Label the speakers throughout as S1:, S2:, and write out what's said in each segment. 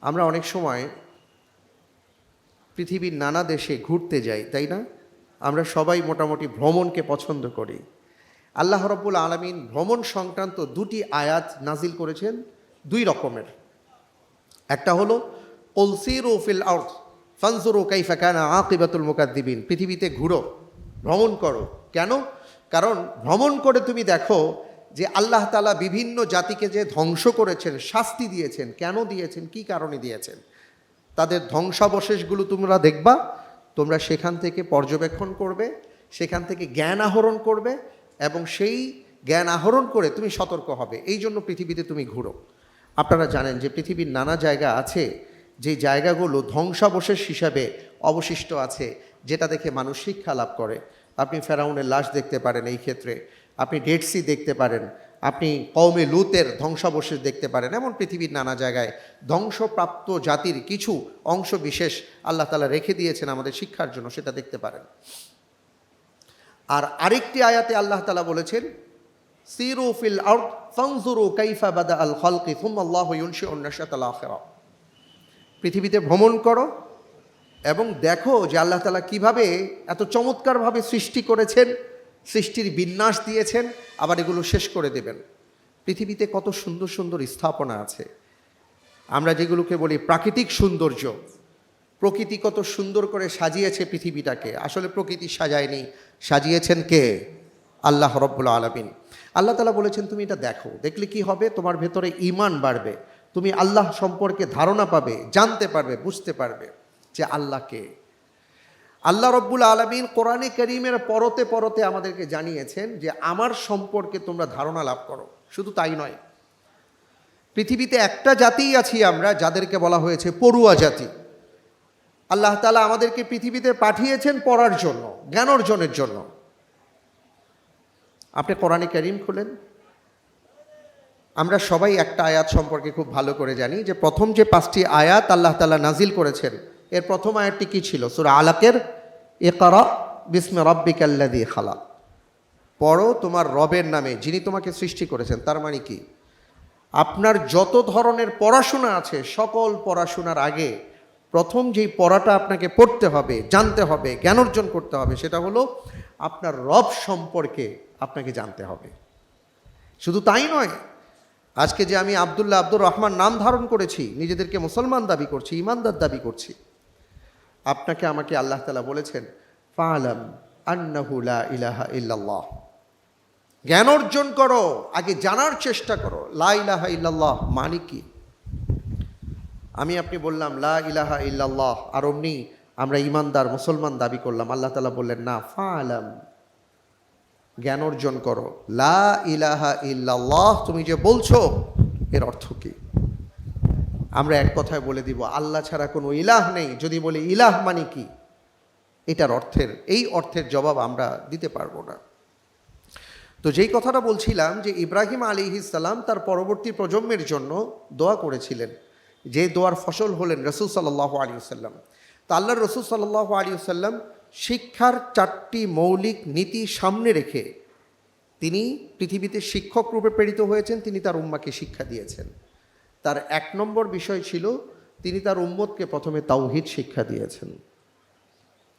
S1: আমরা অনেক সময় পৃথিবীর নানা দেশে ঘুরতে যাই, তাই না? আমরা সবাই মোটামুটি ভ্রমণকে পছন্দ করি। আল্লাহ রব্বুল আলমিন ভ্রমণ সংক্রান্ত দুটি আয়াত নাজিল করেছেন দুই রকমের। একটা হলো ওলসিরু ফিল আউট ফানসুরু কাইফা কানা আকিবাতুল মুকাদ্দিবিন। পৃথিবীতে ঘুরো, ভ্রমণ করো। কেন? কারণ ভ্রমণ করে তুমি দেখো যে আল্লাহ তালা বিভিন্ন জাতিকে যে ধ্বংস করেছেন, শাস্তি দিয়েছেন, কেন দিয়েছেন, কি কারণে দিয়েছেন, তাদের ধ্বংসাবশেষগুলো তোমরা দেখবা, তোমরা সেখান থেকে পর্যবেক্ষণ করবে, সেখান থেকে জ্ঞান আহরণ করবে এবং সেই জ্ঞান আহরণ করে তুমি সতর্ক হবে। এই জন্য পৃথিবীতে তুমি ঘুরো। আপনারা জানেন যে পৃথিবীর নানা জায়গা আছে, যে জায়গাগুলো ধ্বংসাবশেষ হিসাবে অবশিষ্ট আছে, যেটা দেখে মানুষ শিক্ষা লাভ করে। আপনি ফেরাউনের লাশ দেখতে পারেন এই ক্ষেত্রে। আপনি ডেড সি দেখতে পারেন, আপনি কৌমে লুতের ধ্বংসাবশেষ দেখতে পারেন, এমন পৃথিবীর নানা জায়গায় ধ্বংসপ্রাপ্ত জাতির কিছু অংশ বিশেষ আল্লাহ তালা রেখে দিয়েছেন আমাদের শিক্ষার জন্য, সেটা দেখতে পারেন। আর আরেকটি আয়াতে আল্লাহ তালা বলেছেন, সিরু ফিল আউট কাইফা বাদা আল উন্নাসাত আখেরা। পৃথিবীতে ভ্রমণ করো এবং দেখো যে আল্লাহ তালা কীভাবে এত চমৎকারভাবে সৃষ্টি করেছেন। সৃষ্টির বিন্যাস দিয়েছেন, আবার এগুলো শেষ করে দেবেন। পৃথিবীতে কত সুন্দর সুন্দর স্থাপনা আছে। আমরা যেগুলোকে বলি প্রাকৃতিক সৌন্দর্য, প্রকৃতি কত সুন্দর করে সাজিয়েছে পৃথিবীটাকে। আসলে প্রকৃতি সাজায়নি, সাজিয়েছেন কে? আল্লাহ রব্বুল আলমিন। আল্লাহ তালা বলেছেন, তুমি এটা দেখো, দেখলে কি হবে? তোমার ভেতরে ইমান বাড়বে। তুমি আল্লাহ সম্পর্কে ধারণা পাবে, জানতে পারবে, বুঝতে পারবে যে আল্লাহকে আল্লাহ রব্বুল আলমিন কোরআনে করিমের পরতে পরতে আমাদেরকে জানিয়েছেন যে আমার সম্পর্কে তোমরা ধারণা লাভ করো। শুধু তাই নয়। পৃথিবীতে একটা জাতিই আছি আমরা যাদেরকে বলা হয়েছে পড়ুয়া জাতি। আল্লাহ তালা আমাদেরকে পৃথিবীতে পাঠিয়েছেন পড়ার জন্য জ্ঞান অর্জনের জন্য। আপনি কোরআনে করিম খুলেন? আমরা সবাই একটা আয়াত সম্পর্কে খুব ভালো করে জানি যে প্রথম যে পাঁচটি আয়াত আল্লাহ তালা নাজিল করেছেন, এর প্রথম আয়াতটি কি ছিল? সুরা আলাকের এ করা বিসমে রব্বিকাল্লাদি খালা পড়ো তোমার রবের নামে, যিনি তোমাকে সৃষ্টি করেছেন, তার মানে কি? আপনার যত ধরনের পড়াশোনা আছে, সকল পড়াশোনার আগে প্রথম যেই পড়াটা আপনাকে পড়তে হবে, জানতে হবে, জ্ঞান অর্জন করতে হবে, সেটা হলো আপনার রব সম্পর্কে আপনাকে জানতে হবে। শুধু তাই নয়, আজকে যে আমি আবদুল্লাহ আব্দুর রহমান নাম ধারণ করেছি, নিজেদেরকে মুসলমান দাবি করছি ইমানদার দাবি করছি আপনাকে আমাকে আল্লাহ তালা বলেছেন, ফালাম আন্নাহুলা ইলাহা ইল্লাল্লাহ। জ্ঞান অর্জন করো, আগে জানার চেষ্টা করো, লা ইলাহা ইল্লাল্লাহ মানে কি? আমি আপনি বললাম, লা ইলাহা ইল্লাল্লাহ আর অমনি আমরা ইমানদার, মুসলমান দাবি করলাম, আল্লাহ তালা বললেন, না, ফালাম। জ্ঞান অর্জন করো, লা ইলাহা ইল্লাল্লাহ তুমি যে বলছো, এর অর্থ কি? আমরা এক কথায় বলে দিব, আল্লাহ ছাড়া কোনো ইলাহ নেই। যদি বলি, ইলাহ মানে কি? এটার অর্থের, এই অর্থের জবাব আমরা দিতে পারব না। তো যেই কথাটা বলছিলাম যে ইব্রাহিম আলী ইসাল্লাম তার পরবর্তী প্রজন্মের জন্য দোয়া করেছিলেন, যে দোয়ার ফসল হলেন রসুল সাল্লাহ আলী সাল্লাম তা আল্লাহ রসুল সাল্লাহ আলী সাল্লাম শিক্ষার চারটি মৌলিক নীতি সামনে রেখে তিনি পৃথিবীতে শিক্ষক রূপে প্রেরিত হয়েছেন, তিনি তার উম্মাকে শিক্ষা দিয়েছেন। তার এক নম্বর বিষয় ছিল, তিনি তার উম্মতকে প্রথমে তাওহিদ শিক্ষা দিয়েছেন।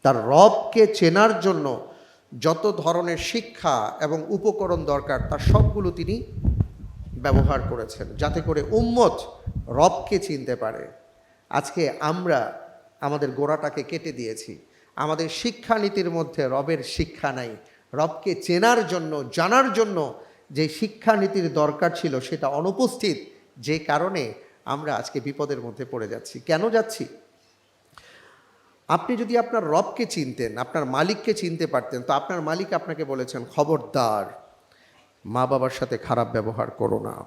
S1: তার রবকে চেনার জন্য যত ধরনের শিক্ষা এবং উপকরণ দরকার, তার সবগুলো তিনি ব্যবহার করেছেন, যাতে করে উম্মত রবকে চিনতে পারে। আজকে আমরা আমাদের গোড়াটাকে কেটে দিয়েছি। আমাদের শিক্ষানীতির মধ্যে রবের শিক্ষা নাই। রবকে চেনার জন্য, জানার জন্য যে শিক্ষানীতির দরকার ছিল, সেটা অনুপস্থিত যে কারণে আমরা আজকে বিপদের মধ্যে পড়ে যাচ্ছি। কেন যাচ্ছি? আপনি যদি আপনার রবকে চিনতেন, আপনার মালিককে চিনতে পারতেন, তো আপনার মালিক আপনাকে বলেছেন, খবরদার মা বাবার সাথে খারাপ ব্যবহার করো না।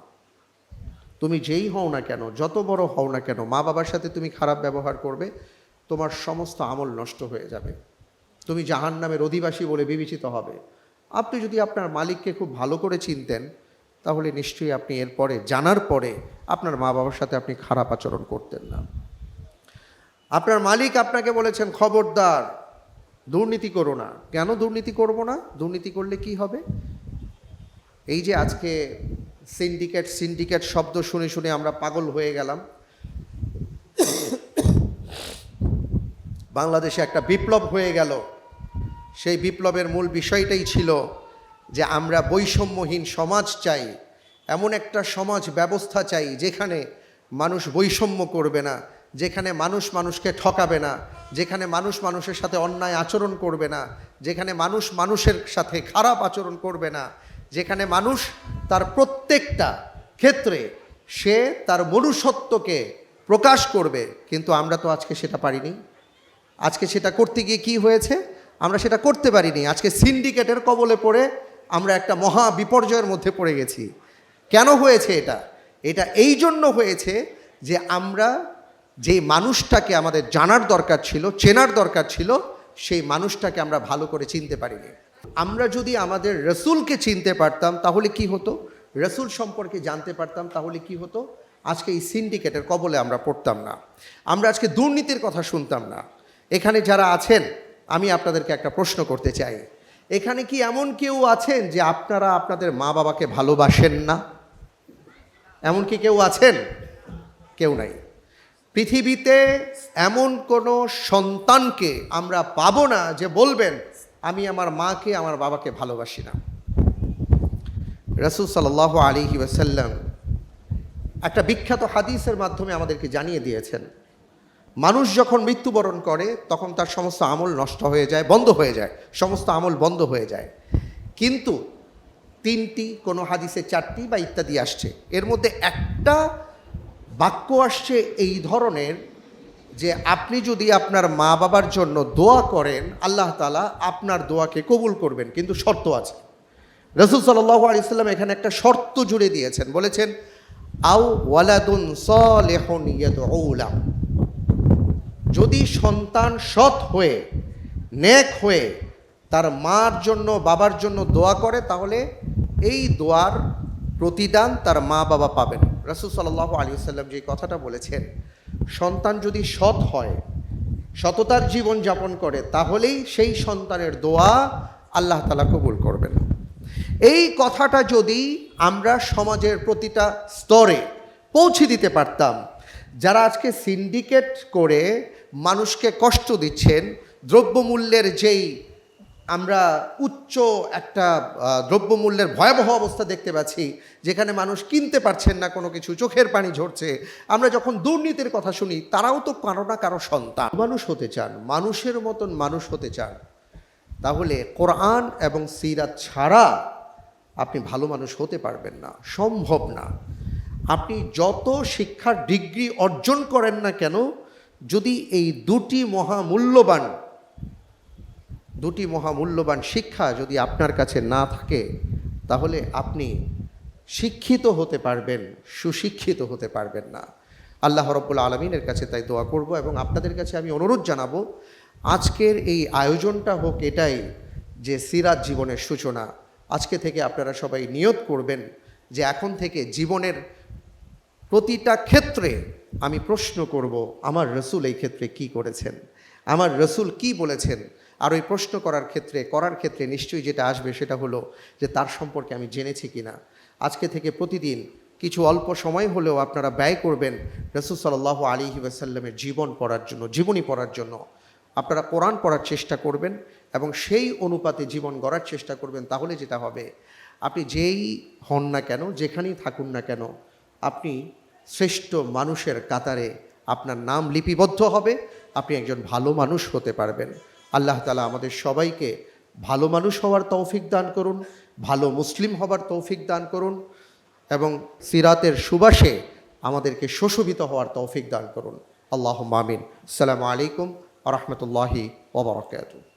S1: তুমি যেই হও না কেন, যত বড় হও না কেন মা বাবার সাথে তুমি খারাপ ব্যবহার করবে, তোমার সমস্ত আমল নষ্ট হয়ে যাবে। তুমি জাহান নামের অধিবাসী বলে বিবেচিত হবে। আপনি যদি আপনার মালিককে খুব ভালো করে চিনতেন তাহলে নিশ্চয়ই আপনি এরপরে, জানার পরে আপনার মা বাবার সাথে আপনি খারাপ আচরণ করতেন না। আপনার মালিক আপনাকে বলেছেন, খবরদার, দুর্নীতি করো না। কেন দুর্নীতি করব না? দুর্নীতি করলে কি হবে? এই যে আজকে সিন্ডিকেট সিন্ডিকেট শব্দ শুনে শুনে আমরা পাগল হয়ে গেলাম। বাংলাদেশে একটা বিপ্লব হয়ে গেল। সেই বিপ্লবের মূল বিষয়টাই ছিল যে আমরা বৈষম্যহীন সমাজ চাই, এমন একটা সমাজ ব্যবস্থা চাই যেখানে মানুষ বৈষম্য করবে না, যেখানে মানুষ মানুষকে ঠকাবে না, যেখানে মানুষ মানুষের সাথে অন্যায় আচরণ করবে না, যেখানে মানুষ মানুষের সাথে খারাপ আচরণ করবে না, যেখানে মানুষ তার প্রত্যেকটা ক্ষেত্রে সে তার মনুষ্যত্বকে প্রকাশ করবে। কিন্তু আমরা তো আজকে সেটা পারিনি। আজকে সেটা করতে গিয়ে কি হয়েছে? আমরা সেটা করতে পারিনি। আজকে সিন্ডিকেটের কবলে পড়ে আমরা একটা মহা বিপর্যয়ের মধ্যে পড়ে গেছি। কেন হয়েছে এটা? এটা এই জন্য হয়েছে যে আমরা যে মানুষটাকে আমাদের জানার দরকার ছিল, চেনার দরকার ছিল, সেই মানুষটাকে আমরা ভালো করে চিনতে পারিনি। আমরা যদি আমাদের রসুলকে চিনতে পারতাম, তাহলে কি হতো? রসুল সম্পর্কে জানতে পারতাম, তাহলে কি হতো? আজকে এই সিন্ডিকেটের কবলে আমরা পড়তাম না। আমরা আজকে দুর্নীতির কথা শুনতাম না। এখানে যারা আছেন, আমি আপনাদেরকে একটা প্রশ্ন করতে চাই। এখানে কি এমন কেউ আছেন যে আপনারা আপনাদের মা বাবাকে ভালোবাসেন না? এমন কি কেউ আছেন? কেউ নাই। পৃথিবীতে এমন কোনো সন্তানকে আমরা পাবো না যে বলবেন, আমি আমার মাকে, আমার বাবাকে ভালোবাসি না। রসুল সাল্লাহ আলী ওয়াসাল্লাম একটা বিখ্যাত হাদিসের মাধ্যমে আমাদেরকে জানিয়ে দিয়েছেন মানুষ যখন মৃত্যুবরণ করে, তখন তার সমস্ত আমল নষ্ট হয়ে যায়, বন্ধ হয়ে যায়, সমস্ত আমল বন্ধ হয়ে যায়। কিন্তু তিনটি, কোনো হাদিসে চারটি বা ইত্যাদি আসছে। এর মধ্যে একটা বাক্য আসছে এই ধরনের যে, আপনি যদি আপনার মা বাবার জন্য দোয়া করেন, আল্লাহ তালা আপনার দোয়াকে কবুল করবেন, কিন্তু শর্ত আছে। রসুল সাল্লাহ আলিয়াল্লাম এখানে একটা শর্ত জুড়ে দিয়েছেন, বলেছেন আউ ওয়ালাদুন সলেহন ইয়াদউলাম যদি সন্তান সৎ হয়ে, নেক হয়ে তার মার জন্য, বাবার জন্য দোয়া করে, তাহলে এই দোয়ার প্রতিদান তার মা বাবা পাবেন। রাসুল সাল্লাহ আলী সাল্লাম যে কথাটা বলেছেন, সন্তান যদি সৎ হয়, সততার জীবন যাপন করে, তাহলেই সেই সন্তানের দোয়া আল্লাহ তালা কবুল করবেন। এই কথাটা যদি আমরা সমাজের প্রতিটা স্তরে পৌঁছে দিতে পারতাম, যারা আজকে সিন্ডিকেট করে মানুষকে কষ্ট দিচ্ছেন, দ্রব্যমূল্যের যেই আমরা উচ্চ একটা দ্রব্যমূল্যের ভয়াবহ অবস্থা দেখতে পাচ্ছি, যেখানে মানুষ কিনতে পারছেন না কোনো কিছু, চোখের পানি ঝরছে, আমরা যখন দুর্নীতির কথা শুনি, তারাও তো কারও না কারও সন্তান। মানুষ হতে চান, মানুষের মতন মানুষ হতে চান, তাহলে কোরআন এবং সিরাত ছাড়া আপনি ভালো মানুষ হতে পারবেন না, সম্ভব না। আপনি যত শিক্ষার ডিগ্রি অর্জন করেন না কেন যদি এই দুটি মহামূল্যবান দুটি মহামূল্যবান শিক্ষা যদি আপনার কাছে না থাকে, তাহলে আপনি শিক্ষিত হতে পারবেন, সুশিক্ষিত হতে পারবেন না। আল্লাহ রব্বুল আলমিনের কাছে তাই দোয়া করব এবং আপনাদের কাছে আমি অনুরোধ জানাব, আজকের এই আয়োজনটা হোক এটাই যে সিরাত জীবনের সূচনা। আজকে থেকে আপনারা সবাই নিয়ত করবেন যে এখন থেকে জীবনের প্রতিটা ক্ষেত্রে আমি প্রশ্ন করব, আমার রসুল এই ক্ষেত্রে কি করেছেন? আমার রসুল কি বলেছেন? আর ওই প্রশ্ন করার ক্ষেত্রে করার ক্ষেত্রে নিশ্চয়ই যেটা আসবে সেটা হলো যে তার সম্পর্কে আমি জেনেছি কিনা। আজকে থেকে প্রতিদিন কিছু অল্প সময় হলেও আপনারা ব্যয় করবেন রসুল সাল্লাহ আলী ওয়াসাল্লামের জীবন পড়ার জন্য, জীবনী পড়ার জন্য। আপনারা কোরআন পড়ার চেষ্টা করবেন এবং সেই অনুপাতে জীবন গড়ার চেষ্টা করবেন, তাহলে যেটা হবে। আপনি যেই হন না কেন, যেখানেই থাকুন না কেন, আপনি শ্রেষ্ঠ মানুষের কাতারে আপনার নাম লিপিবদ্ধ হবে। আপনি একজন ভালো মানুষ হতে পারবেন। আল্লাহ তালা আমাদের সবাইকে ভালো মানুষ হওয়ার তৌফিক দান করুন, ভালো মুসলিম হবার তৌফিক দান করুন এবং সিরাতের সুবাসে আমাদেরকে শোষবিত হওয়ার তৌফিক দান করুন। আল্লাহ মামিন সালামু আলাইকুম আ রহমতুল্লাহি